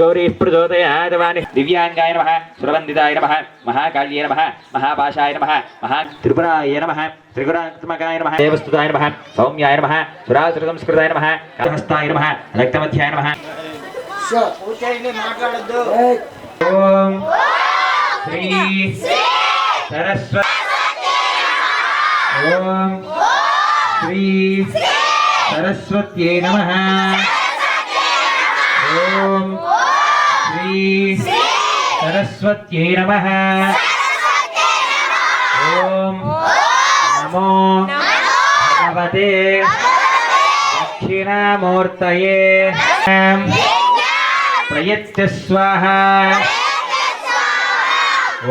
గౌరీ ప్రచోదయాదవాని దివ్యాంగాయ నమ సురవందితాయ నమ మహాకాళ్యే నమ మహాపాశాయ నమ మహా త్రిపురాయ నమ త్రిగుణాత్మకాయ నమ దేవస్తుతాయ నమ సౌమ్యాయ నమ సురాసుర సంస్కృతాయ నమ హస్తాయ నమ రక్తమధ్యాయ నమ. మాట్లాడద్దు. ఓం శ్రీ సరస్వతి ఓం శ్రీ సరస్వత్యై నమ. ఓం శ్రీ సరస్వత్యై నమ. ఓం నమో భగవతే దక్షిణామూర్తయే. ప్రయత్య స్వాహ.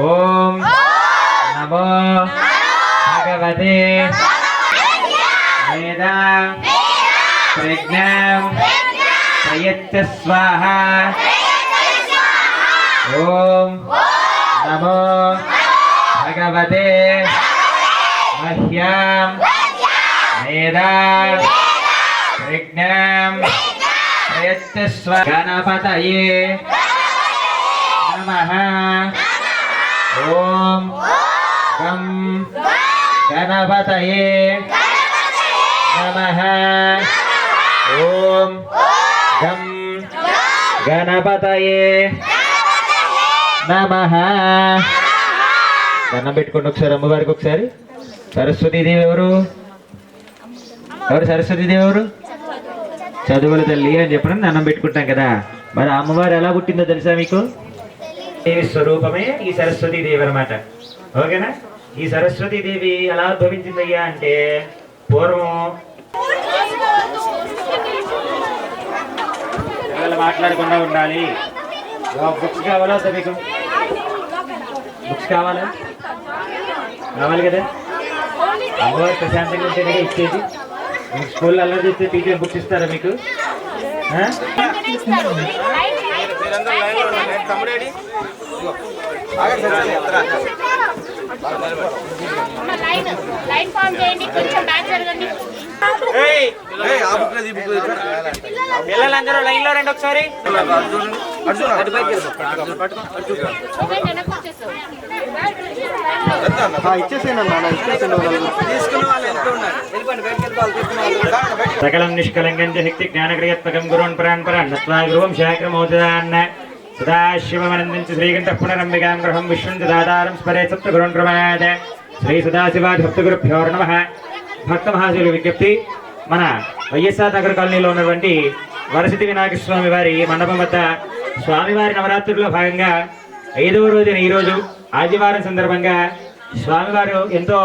ఓం నమో భగవతే వేద ప్రజ్ఞాం. ప్రయత్య స్వాహ ఓం నమో భగవతే మహ్యాం వేదా ప్రజ్ఞాం ప్రయత్య స్వ గణపతయే నమః ఓం గం గణపతయే నమః ఓం గణపతయే. నమః. దండం పెట్టుకోండి ఒకసారి అమ్మవారికి ఒకసారి. సరస్వతీదేవి ఎవరు? ఎవరు సరస్వతీదేవి ఎవరు? చదువుల తల్లి అని చెప్పడం దండం పెట్టుకుంటాం కదా. మరి అమ్మవారు ఎలా పుట్టిందో తెలుసా మీకు? దేవి స్వరూపమే ఈ సరస్వతీదేవి అనమాట ఓకేనా? ఈ సరస్వతీదేవి ఎలా ఉద్భవించిందయ్యా అంటే పూర్వం పిల్లలు మాట్లాడకుండా ఉండాలి. బుక్స్ కావాలా సార్ మీకు? బుక్స్ కావాలా? కావాలి కదా? అమ్మవారు ప్రశాంతంగా ఉంటేనే ఇచ్చేది. మీకు స్కూల్లో అల్లరి చేస్తే టీచర్ బుక్స్ ఇస్తారా మీకు? లైన్ ఫామ్ చేయండి కొంచెం బ్యాక్ జరగండి పిల్లలందరూ లైన్లో రండి ఒకసారి. సకలం నిష్కలంకం శక్తి జ్ఞానక్రియత్మకం గురున్ పరాన్ పరాన్ నత్వా గురువం శాక్రమోచదాన్న సదాశివమనందించ శ్రీకంఠ పునరంబికాం గ్రహం విశ్వం చ దాతారం స్మరే సప్త గురున్ ప్రమాద. శ్రీ సదాశివాది భక్తగురుభ్యో నమ. భక్త మహాశివుల విజ్ఞప్తి మన వైఎస్ఆర్ నగర్ కాలనీలో ఉన్నటువంటి వరసిద్ధి వినాయక స్వామి వారి మండపం వద్ద స్వామివారి నవరాత్రుల్లో భాగంగా ఐదవ రోజున ఈరోజు ఆదివారం సందర్భంగా స్వామివారు ఎంతో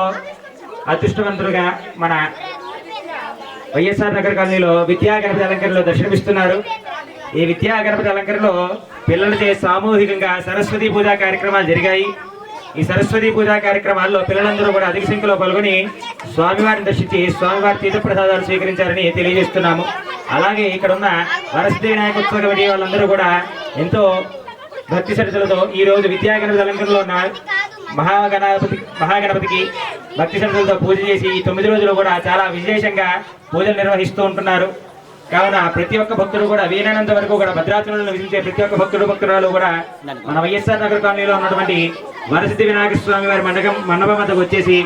అదృష్టవంతులుగా మన వైఎస్ఆర్ నగర్ కాలనీలో విద్యా గణపతి అలంకరణలో దర్శనమిస్తున్నారు. ఈ విద్యా గణపతి అలంకరణలో పిల్లలచే సామూహికంగా సరస్వతి పూజా కార్యక్రమాలు జరిగాయి. ఈ సరస్వతి పూజా కార్యక్రమాల్లో పిల్లలందరూ కూడా అధిక సంఖ్యలో పాల్గొని స్వామివారిని దర్శించి స్వామివారి తీర్థప్రసాదాలు స్వీకరించారని తెలియజేస్తున్నాము. అలాగే ఇక్కడ ఉన్న వరసిద్ధి వినాయకోత్సవ కమిటీ వాళ్ళందరూ కూడా ఎంతో భక్తి శ్రద్ధలతో ఈ రోజు విద్యాగణపతి అలంకరణలో ఉన్న మహాగణపతి మహాగణపతికి భక్తి శ్రద్ధలతో పూజ చేసి ఈ తొమ్మిది రోజులు కూడా చాలా విశేషంగా పూజలు నిర్వహిస్తూ ఉంటున్నారు. కావున ప్రతి ఒక్క భక్తుడు కూడా వీలైనంత వరకు కూడా భద్రాచలంలో విధించే ప్రతి ఒక్క భక్తుడు భక్తురాలు కూడా మన వైఎస్ఆర్ నగర్ కాలనీలో ఉన్నటువంటి వరసిద్ధి వినాయక స్వామి వారి మండపం మండపం వద్దకు వచ్చేసి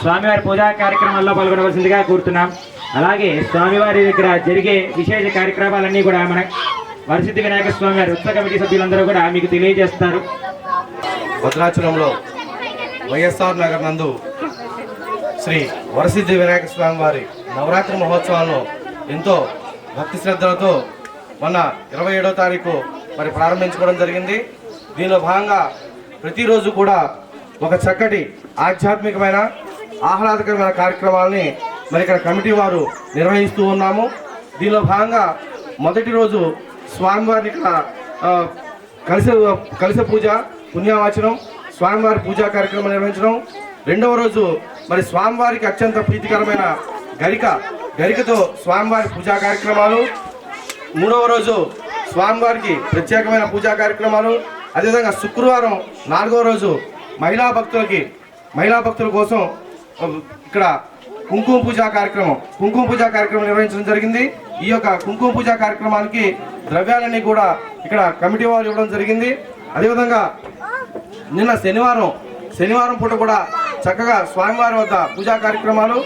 స్వామివారి పూజా కార్యక్రమాల్లో పాల్గొనవలసిందిగా కోరుతున్నాం. అలాగే స్వామివారి దగ్గర జరిగే విశేష కార్యక్రమాలన్నీ కూడా మన వరసిద్ధి వినాయక స్వామి వారి ఉత్సవ కమిటీ సభ్యులందరూ కూడా మీకు తెలియజేస్తారు. భద్రాచలంలో వైఎస్ఆర్ నగర్ నందు శ్రీ వరసిద్ధి వినాయక స్వామి వారి నవరాత్రి మహోత్సవాలను ఎంతో భక్తి శ్రద్ధలతో మొన్న ఇరవై ఏడో తారీఖు మరి ప్రారంభించుకోవడం జరిగింది. దీనిలో భాగంగా ప్రతిరోజు కూడా ఒక చక్కటి ఆధ్యాత్మికమైన ఆహ్లాదకరమైన కార్యక్రమాలని మరి ఇక్కడ కమిటీ వారు నిర్వహిస్తూ ఉన్నాము. దీనిలో భాగంగా మొదటి రోజు స్వామివారిని ఇక్కడ ఆ, కలిస పూజ పుణ్యవాచనం స్వామివారి పూజా కార్యక్రమం నిర్వహించడం. రెండవ రోజు మరి స్వామివారికి అత్యంత ప్రీతికరమైన గరిక గరికతో స్వామివారి పూజా కార్యక్రమాలు. మూడవ రోజు స్వామివారికి ప్రత్యేకమైన పూజా కార్యక్రమాలు. అదేవిధంగా శుక్రవారం నాలుగవ రోజు మహిళా భక్తులకి మహిళా భక్తుల కోసం ఇక్కడ కుంకుమ పూజా కార్యక్రమం కుంకుమ పూజా కార్యక్రమం నిర్వహించడం జరిగింది. ఈ యొక్క కుంకుమ పూజ కార్యక్రమానికి ద్రవ్యాలన్నీ కూడా ఇక్కడ కమిటీ వారు ఇవ్వడం జరిగింది. అదేవిధంగా నిన్న శనివారం శనివారం పూట కూడా చక్కగా స్వామివారి వద్ద పూజా కార్యక్రమాలు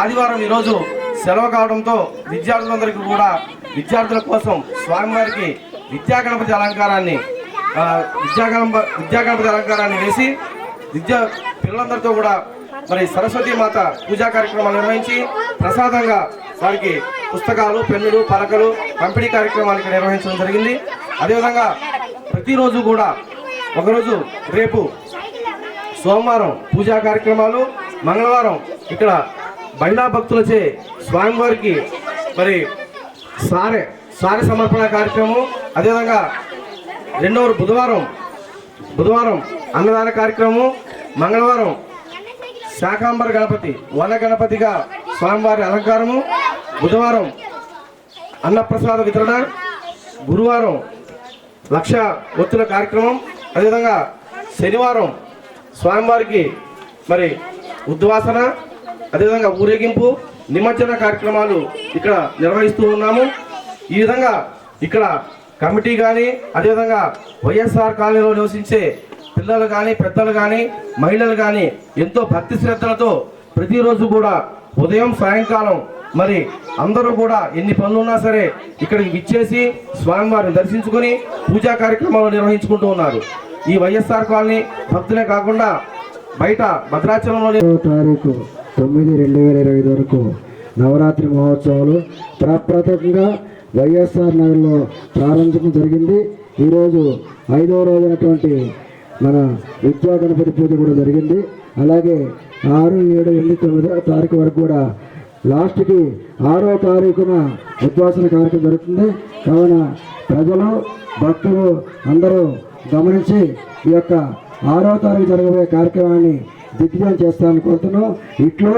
ఆదివారం ఈరోజు సెలవు కావడంతో విద్యార్థులందరికీ కూడా విద్యార్థుల కోసం స్వామివారికి విద్యా గణపతి అలంకారాన్ని విద్యాగణప విద్యాగణపతి అలంకారాన్ని వేసి విద్యా పిల్లలందరితో కూడా మరి సరస్వతి మాత పూజా కార్యక్రమాలు నిర్వహించి ప్రసాదంగా వారికి పుస్తకాలు పెన్నులు పలకలు పంపిణీ కార్యక్రమాలు ఇక్కడ నిర్వహించడం జరిగింది. అదేవిధంగా ప్రతిరోజు కూడా ఒకరోజు రేపు సోమవారం పూజా కార్యక్రమాలు మంగళవారం ఇక్కడ బండా భక్తులచే స్వామివారికి మరి సారె సారె సమర్పణ కార్యక్రమం అదేవిధంగా రెండవ బుధవారం బుధవారం అన్నదాన కార్యక్రమం మంగళవారం శాకాంబర గణపతి వన గణపతిగా స్వామివారి అలంకారము బుధవారం అన్నప్రసాద వితరణ గురువారం లక్ష ఒత్తుల కార్యక్రమం అదేవిధంగా శనివారం స్వామివారికి మరి ఉద్వాసన అదేవిధంగా ఊరేగింపు నిమజ్జన కార్యక్రమాలు ఇక్కడ నిర్వహిస్తూ ఉన్నాము. ఈ విధంగా ఇక్కడ కమిటీ కానీ అదేవిధంగా వైఎస్ఆర్ కాలనీలో నివసించే పిల్లలు కానీ పెద్దలు కానీ మహిళలు కానీ ఎంతో భక్తి శ్రద్ధలతో ప్రతిరోజు కూడా ఉదయం సాయంకాలం మరి అందరూ కూడా ఎన్ని పనులున్నా సరే ఇక్కడికి విచ్చేసి స్వామివారిని దర్శించుకొని పూజా కార్యక్రమాలు నిర్వహించుకుంటూ ఉన్నారు. ఈ వైఎస్ఆర్ కాలనీ భక్తులే కాకుండా బయట భద్రాచలంలోని తారీఖు తొమ్మిది రెండు వేల ఇరవై వరకు నవరాత్రి మహోత్సవాలు ప్రప్రథంగా వైఎస్ఆర్ నగర్లో ప్రారంభించడం జరిగింది. ఈరోజు ఐదవ రోజైనటువంటి మన విద్యా గణపతి పూజ కూడా జరిగింది. అలాగే ఆరు ఏడు ఎనిమిది తొమ్మిదో తారీఖు వరకు కూడా లాస్ట్కి ఆరో తారీఖున ఉద్వాసన కార్యక్రమం జరుగుతుంది. కావున ప్రజలు భక్తులు అందరూ గమనించి ఈ యొక్క ఆరో తారీఖు జరగబోయే కార్యక్రమాన్ని దిగ్విజయం చేస్తానని కోరుతున్నాం. ఇట్లు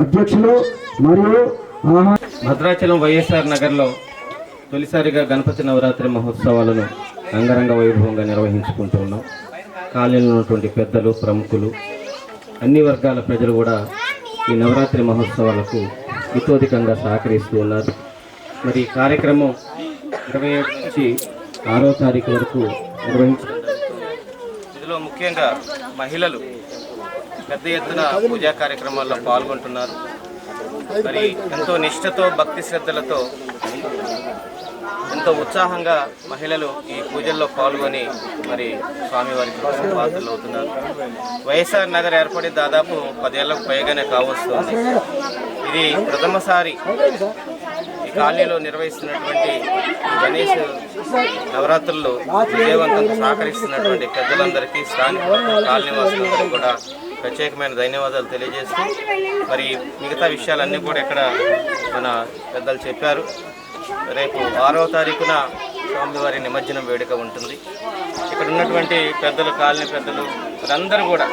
అధ్యక్షులు మరియు ఆహా భద్రాచలం వైఎస్ఆర్ నగర్లో తొలిసారిగా గణపతి నవరాత్రి మహోత్సవాలను అంగరంగ వైభవంగా నిర్వహించుకుంటూ ఉన్నాం. కాలనీలో ఉన్నటువంటి పెద్దలు ప్రముఖులు అన్ని వర్గాల ప్రజలు కూడా ఈ నవరాత్రి మహోత్సవాలకు ఇతోధికంగా సహకరిస్తూ ఉన్నారు. మరి ఈ కార్యక్రమం ఇరవై ఏడు నుంచి ఆరో తారీఖు వరకు నిర్వహించ ఇందులో ముఖ్యంగా మహిళలు పెద్ద ఎత్తున పూజా కార్యక్రమాల్లో పాల్గొంటున్నారు. మరి ఎంతో నిష్ఠతో భక్తి శ్రద్ధలతో ఎంతో ఉత్సాహంగా మహిళలు ఈ పూజల్లో పాల్గొని మరి స్వామివారికి పాత్రలు అవుతున్నారు. వైఎస్ఆర్ నగర్ ఏర్పడి దాదాపు పదేళ్ళకు పైగానే కావస్తుంది. ఇది ప్రథమసారి ఈ కాలనీలో నిర్వహిస్తున్నటువంటి గణేష్ నవరాత్రుల్లో విజయవంతంగా సహకరిస్తున్నటువంటి పెద్దలందరికీ స్థానిక కాలనీ వాసులందరికీ కూడా ప్రత్యేకమైన ధన్యవాదాలు తెలియజేస్తూ మరి మిగతా విషయాలన్నీ కూడా ఇక్కడ మన పెద్దలు చెప్పారు. రేపు ఆరవ తారీఖున స్వామివారి నిమజ్జనం వేడుక ఉంటుంది. ఇక్కడ ఉన్నటువంటి పెద్దలు కాలనీ పెద్దలు వీరందరూ కూడా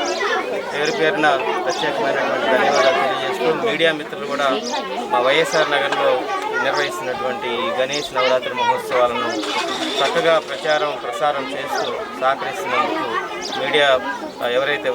పేరు పేరున ప్రత్యేకమైనటువంటి ధన్యవాదాలు తెలియజేస్తూ మీడియా మిత్రులు కూడా మా వైఎస్ఆర్ నగర్లో నిర్వహిస్తున్నటువంటి ఈ గణేష్ నవరాత్రి మహోత్సవాలను చక్కగా ప్రచారం ప్రసారం చేస్తూ సహకరిస్తున్నందుకు మీడియా ఎవరైతే